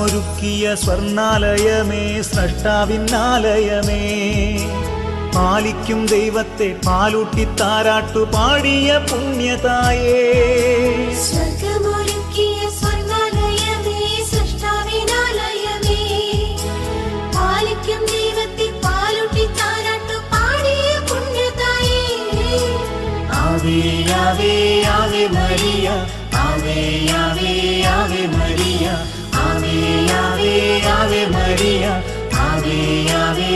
ഒരുക്കിയ സ്വർണാലയമേ സ്രഷ്ടാവിന്നാലയമേ പാലിക്കും ദൈവത്തെ പാലൂട്ടി താരാട്ടു പാടിയ പുണ്യതായേ. സ്വർഗമൊരുക്കിയ സ്വർഗാലയമേ സൃഷ്ടാവിനാലയമേ പാലിക്കും ദൈവത്തെ പാലൂട്ടി താരാട്ടു പാടിയ പുണ്യതായേ. ആവേ ആവേ ആവേ മരിയ ആവേ ആവേ ആവേ മരിയ ആവേ ആവേ ആവേ